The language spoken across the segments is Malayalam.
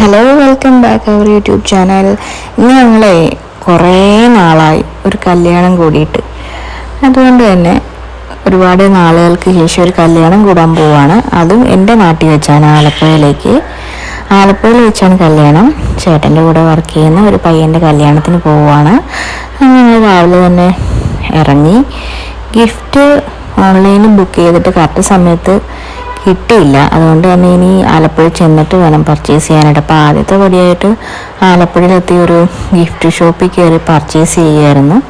Hello welcome back our YouTube channel ഇന്ന് ഞങ്ങളെ കുറേ നാളായി ഒരു കല്യാണം കൂടിയിട്ട്. അതുകൊണ്ട് തന്നെ ഒരുപാട് നാളുകൾക്ക് ശേഷം ഒരു കല്യാണം കൂടാൻ പോവാണ്. അതും എന്റെ നാട്ടിൽ വെച്ചാണ് ആലപ്പുഴയിലേക്ക്. ആലപ്പുഴയിൽ വെച്ചാണ് കല്യാണം. ചേട്ടന്റെ കൂടെ വർക്ക് ചെയ്യുന്ന ഒരു പയ്യന്റെ കല്യാണത്തിന് പോവുകയാണ് ഞങ്ങൾ രാവിലെ തന്നെ ഇറങ്ങി. ഗിഫ്റ്റ് ഓൺലൈനിൽ ബുക്ക് ചെയ്തിട്ട് കറക്റ്റ് സമയത്ത് കിട്ടിയില്ല. അതുകൊണ്ട് തന്നെ ഇനി ആലപ്പുഴ ചെന്നിട്ട് വേണം പർച്ചേസ് ചെയ്യാനായിട്ട്. അപ്പോൾ ആദ്യത്തെ പടിയായിട്ട് ആലപ്പുഴയിലെത്തി ഒരു ഗിഫ്റ്റ് ഷോപ്പിൽ കയറി പർച്ചേസ് ചെയ്യുമായിരുന്നു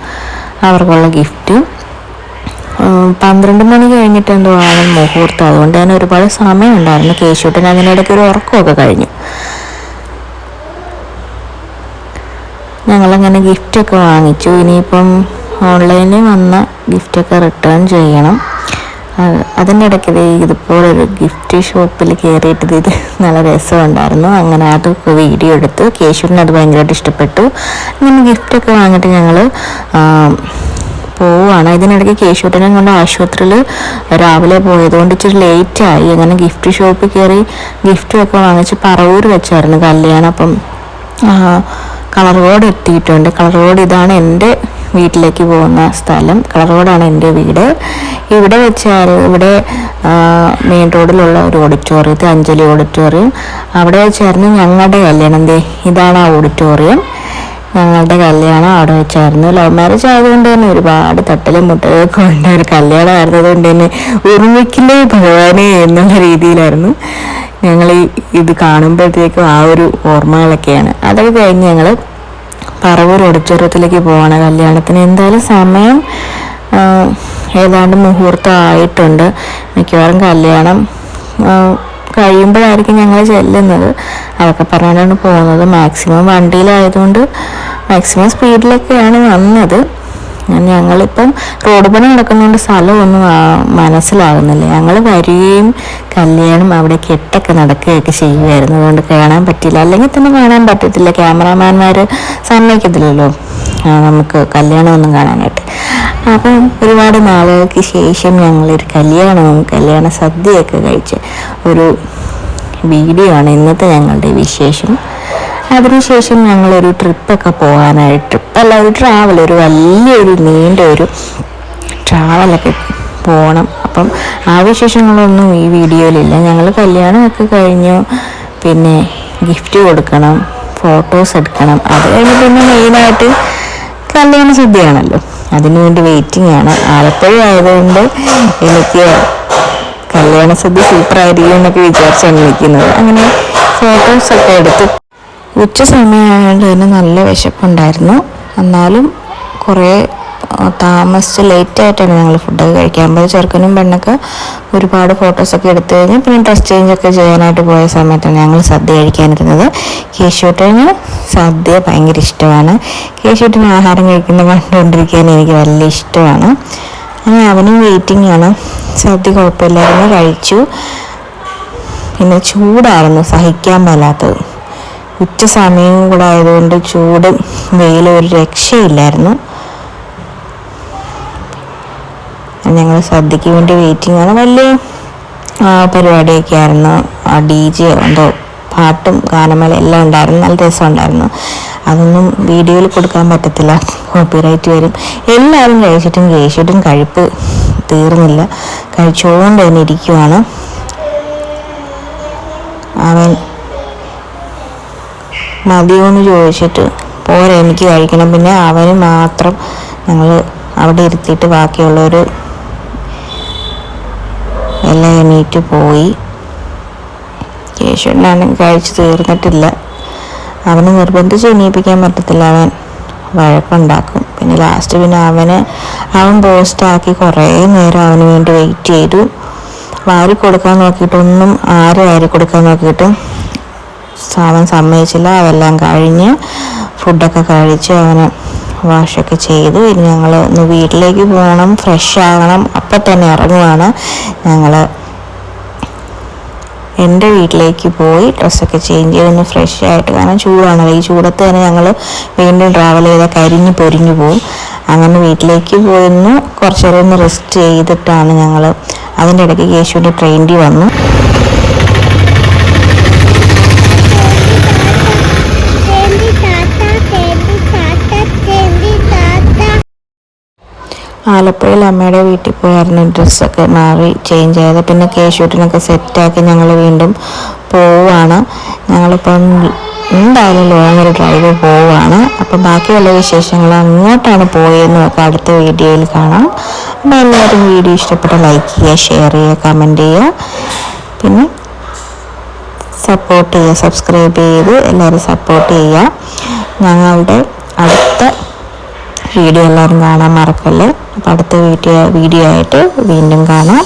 അവർക്കുള്ള ഗിഫ്റ്റ് പന്ത്രണ്ട് മണി കഴിഞ്ഞിട്ട് എന്തോ ആണ് മുഹൂർത്തം. അതുകൊണ്ട് തന്നെ ഒരുപാട് സമയം ഉണ്ടായിരുന്നു. കേശുട്ടൻ അതിനിടയ്ക്ക് ഒരു ഉറക്കമൊക്കെ കഴിഞ്ഞു. ഞങ്ങളങ്ങനെ ഗിഫ്റ്റൊക്കെ വാങ്ങിച്ചു. ഇനിയിപ്പം ഓൺലൈനിൽ വന്ന ഗിഫ്റ്റൊക്കെ റിട്ടേൺ ചെയ്യണം. അത് അതിന്റെ ഇടയ്ക്ക് ദേ ഇതുപോലൊരു ഗിഫ്റ്റ് ഷോപ്പിൽ കയറിയിട്ട് ഇത് നല്ല രസമുണ്ടായിരുന്നു. അങ്ങനെ അത് വീഡിയോ എടുത്ത് കേശുവിന് അത് ഭയങ്കരമായിട്ട് ഇഷ്ടപ്പെട്ടു. അങ്ങനെ ഗിഫ്റ്റൊക്കെ വാങ്ങിയിട്ട് ഞങ്ങൾ പോവാണ്. ഇതിനിടയ്ക്ക് കേശുട്ടനെ കൊണ്ട് ആശുപത്രിയിൽ രാവിലെ പോയതുകൊണ്ട് ഇച്ചിരി ലേറ്റായി അങ്ങനെ ഗിഫ്റ്റ് ഷോപ്പിൽ കയറി ഗിഫ്റ്റും ഒക്കെ വാങ്ങിച്ച് പറവൂർ വെച്ചായിരുന്നു കല്യാണം അപ്പം. കളർ റോഡ് എത്തിയിട്ടുണ്ട്. കളർ റോഡ് ഇതാണ് എന്റെ വീട്ടിലേക്ക് പോകുന്ന സ്ഥലം. കളർ റോഡാണ് എന്റെ വീട്. ഇവിടെ വെച്ചാൽ ഇവിടെ മെയിൻ റോഡിലുള്ള ഒരു ഓഡിറ്റോറിയത്തിൽ അഞ്ജലി ഓഡിറ്റോറിയം അവിടെ വെച്ചായിരുന്നു ഞങ്ങളുടെ കല്യാണം. ദേ ഇതാണ് ആ ഓഡിറ്റോറിയം ഞങ്ങളുടെ കല്യാണം അവിടെ വെച്ചായിരുന്നു. ലവ് മാരേജ് ആയതുകൊണ്ട് തന്നെ ഒരുപാട് തട്ടലും മുട്ടലൊക്കെ ഉണ്ട്. ഒരു കല്യാണമായിരുന്നു അതുകൊണ്ട് തന്നെ ഒരുമിക്കില്ലേ ഭഗവാനെ എന്നുള്ള രീതിയിലായിരുന്നു. ഞങ്ങൾ ഈ ഇത് കാണുമ്പോഴത്തേക്കും ആ ഒരു ഓർമ്മകളൊക്കെയാണ്. അതൊക്കെ കഴിഞ്ഞ് ഞങ്ങൾ പറവൂർ ഓഡിറ്റോറിയത്തിലേക്ക് പോവാണ് കല്യാണത്തിന്. എന്തായാലും സമയം ഏതാണ്ട് മുഹൂർത്തം ആയിട്ടുണ്ട് മിക്കവാറും കല്യാണം കഴിയുമ്പോഴായിരിക്കും ഞങ്ങൾ ചെല്ലുന്നത്. അതൊക്കെ പറഞ്ഞുകൊണ്ടാണ് പോകുന്നത്. മാക്സിമം വണ്ടിയിലായതുകൊണ്ട് മാക്സിമം സ്പീഡിലൊക്കെയാണ് വന്നത്. ഞങ്ങളിപ്പം റോഡ് പണി നടക്കുന്നതുകൊണ്ട് സ്ഥലമൊന്നും മനസ്സിലാകുന്നില്ല. ഞങ്ങൾ വരികയും കല്യാണം അവിടെ കെട്ടൊക്കെ നടക്കുകയൊക്കെ ചെയ്യുമായിരുന്നു അതുകൊണ്ട് കാണാൻ പറ്റില്ല അല്ലെങ്കിൽ തന്നെ കാണാൻ പറ്റത്തില്ല. ക്യാമറാമാന്മാർ സമ്മതിക്കത്തില്ലല്ലോ. നമുക്ക് കല്യാണമൊന്നും കാണാനായിട്ട്. അപ്പം ഒരുപാട് നാളുകൾക്ക് ശേഷം ഞങ്ങളൊരു കല്യാണവും കല്യാണ സദ്യയൊക്കെ കഴിച്ച് ഒരു വീഡിയോ ആണ് ഇന്നത്തെ ഞങ്ങളുടെ വിശേഷം. അതിനുശേഷം ഞങ്ങളൊരു ട്രിപ്പൊക്കെ പോകാനായിട്ട്. ട്രിപ്പല്ല ഒരു ട്രാവൽ ഒരു വലിയൊരു നീണ്ട ഒരു ട്രാവലൊക്കെ പോകണം അപ്പം ആ വിശേഷങ്ങളൊന്നും ഈ വീഡിയോയിലില്ല ഞങ്ങൾ കല്യാണമൊക്കെ കഴിഞ്ഞു. പിന്നെ ഗിഫ്റ്റ് കൊടുക്കണം ഫോട്ടോസ് എടുക്കണം. അത് കഴിഞ്ഞ് പിന്നെ മെയിനായിട്ട് കല്യാണ സദ്യയാണല്ലോ അതിനുവേണ്ടി വെയിറ്റിംഗ് ആണ്. ആലപ്പുഴ ആയതുകൊണ്ട് എനിക്ക് കല്യാണ സദ്യ സൂപ്പർ ആയിരിക്കും എന്നൊക്കെ വിചാരിച്ചാണ് നിൽക്കുന്നത്. അങ്ങനെ ഫോട്ടോസൊക്കെ എടുത്ത് ഉച്ച സമയമായതുകൊണ്ട് തന്നെ നല്ല വിശപ്പുണ്ടായിരുന്നു. എന്നാലും കുറേ താമസിച്ച് താമസിച്ച് ലേറ്റായിട്ടാണ് ഞങ്ങൾ ഫുഡൊക്കെ കഴിക്കാൻ പോയത്. ചെറുക്കനും പെണ്ണൊക്കെ ഒരുപാട് ഫോട്ടോസൊക്കെ എടുത്തു കഴിഞ്ഞ് പിന്നെ ഡ്രസ് ചേഞ്ച് ഒക്കെ ചെയ്യാനായിട്ട് പോയ സമയത്താണ് ഞങ്ങൾ സദ്യ കഴിക്കാനിരുന്നത്. കേശൂട്ടന് സദ്യ ഭയങ്കര ഇഷ്ടമാണ്. കേശൂട്ടന് ആഹാരം കഴിക്കുന്ന കണ്ടുകൊണ്ടിരിക്കാൻ എനിക്ക് വലിയ ഇഷ്ടമാണ്. അങ്ങനെ അവനും വെയിറ്റിംഗ് ആണ്. സദ്യ കുഴപ്പമില്ലായിരുന്നു കഴിച്ചു. പിന്നെ ചൂടായിരുന്നു സഹിക്കാൻ മേലാത്തത്. ഉച്ച സമയവും കൂടെ ആയതുകൊണ്ട് ചൂട് വെയിലും ഒരു രക്ഷയില്ലായിരുന്നു. ഞങ്ങൾ സദ്യക്ക് വേണ്ടി വെയിറ്റിംഗ് ആണ്. വലിയ പരിപാടിയൊക്കെ ആയിരുന്നു. ഡി ജെ എന്തോ പാട്ടും ഗാനമേള എല്ലാം ഉണ്ടായിരുന്നു. നല്ല രസമുണ്ടായിരുന്നു അതൊന്നും വീഡിയോയിൽ കൊടുക്കാൻ പറ്റത്തില്ല. കോപ്പിറൈറ്റ് വരും. എല്ലാവരും കഴിച്ചിട്ടും കഴിച്ചിട്ടും കഴിപ്പ് തീർന്നില്ല. കഴിച്ചുകൊണ്ട് തന്നെ ഇരിക്കുവാണ്. അവൻ മതിയോന്ന് ചോദിച്ചിട്ട് പോരെ എനിക്ക് കഴിക്കണം. പിന്നെ അവന് മാത്രം ഞങ്ങൾ അവിടെ ഇരുത്തിയിട്ട് ബാക്കിയുള്ളവർ എല്ലാം എണീറ്റ് പോയി. കേശവനാണെങ്കിൽ കഴിച്ച് തീർന്നിട്ടില്ല. അവന് നിർബന്ധിച്ച് എണീപ്പിക്കാൻ പറ്റത്തില്ല. അവൻ വഴക്കുണ്ടാക്കും. പിന്നെ ലാസ്റ്റ് പിന്നെ അവനെ അവൻ പോസ്റ്റാക്കി കുറേ നേരം അവന് വേണ്ടി വെയിറ്റ് ചെയ്തു. വാരി കൊടുക്കാൻ നോക്കിയിട്ടൊന്നും ആരും വാരി കൊടുക്കാൻ നോക്കിയിട്ടും അവൻ സമ്മതിച്ചില്ല. അതെല്ലാം കഴിഞ്ഞ് ഫുഡൊക്കെ കഴിച്ച് അവന് വാഷൊക്കെ ചെയ്തു. ഇനി ഞങ്ങൾ ഒന്ന് വീട്ടിലേക്ക് പോകണം ഫ്രഷ് ആകണം. അപ്പം തന്നെ ഇറങ്ങുവാണ്. ഞങ്ങൾ എന്റെ വീട്ടിലേക്ക് പോയി ഡ്രസ്സൊക്കെ ചേഞ്ച് ചെയ്തൊന്ന് ഫ്രഷ് ആയിട്ട് കാരണം ചൂടാണ് ഈ ചൂടത്ത് തന്നെ ഞങ്ങൾ വീണ്ടും ട്രാവൽ ചെയ്ത കരിഞ്ഞ് പൊരിഞ്ഞു പോകും അങ്ങനെ വീട്ടിലേക്ക് പോയിന്ന് കുറച്ച് ഒന്ന് റെസ്റ്റ് ചെയ്തിട്ടാണ് ഞങ്ങൾ അതിന്റെ ഇടയ്ക്ക് യേശുവിന്റെ ട്രെയിനിൽ വന്നു. ആലപ്പുഴയിൽ അമ്മയുടെ വീട്ടിൽ പോയായിരുന്നു. ഡ്രസ്സൊക്കെ മാറി ചേഞ്ച് ചെയ്ത് പിന്നെ കേശൂട്ടിനൊക്കെ സെറ്റാക്കി ഞങ്ങൾ വീണ്ടും പോവുകയാണ്. ഞങ്ങളിപ്പം എന്തായാലും ലോങ് ഒരു ഡ്രൈവ് പോവുകയാണ്. അപ്പം ബാക്കിയുള്ള വിശേഷങ്ങൾ അങ്ങോട്ടാണ് പോയതെന്ന് ഒക്കെ അടുത്ത വീഡിയോയിൽ കാണാം. അപ്പം എല്ലാവരും വീഡിയോ ഇഷ്ടപ്പെട്ട ലൈക്ക് ചെയ്യുക ഷെയർ ചെയ്യുക കമന്റ് ചെയ്യുക. പിന്നെ സപ്പോർട്ട് ചെയ്യുക സബ്സ്ക്രൈബ് ചെയ്ത് എല്ലാവരും സപ്പോർട്ട് ചെയ്യുക. ഞങ്ങളുടെ അടുത്ത വീഡിയോ എല്ലാവരും കാണാൻ മറക്കല്ലേ? അപ്പോൾ അടുത്ത വീഡിയോ വീഡിയോ ആയിട്ട് വീണ്ടും കാണാം.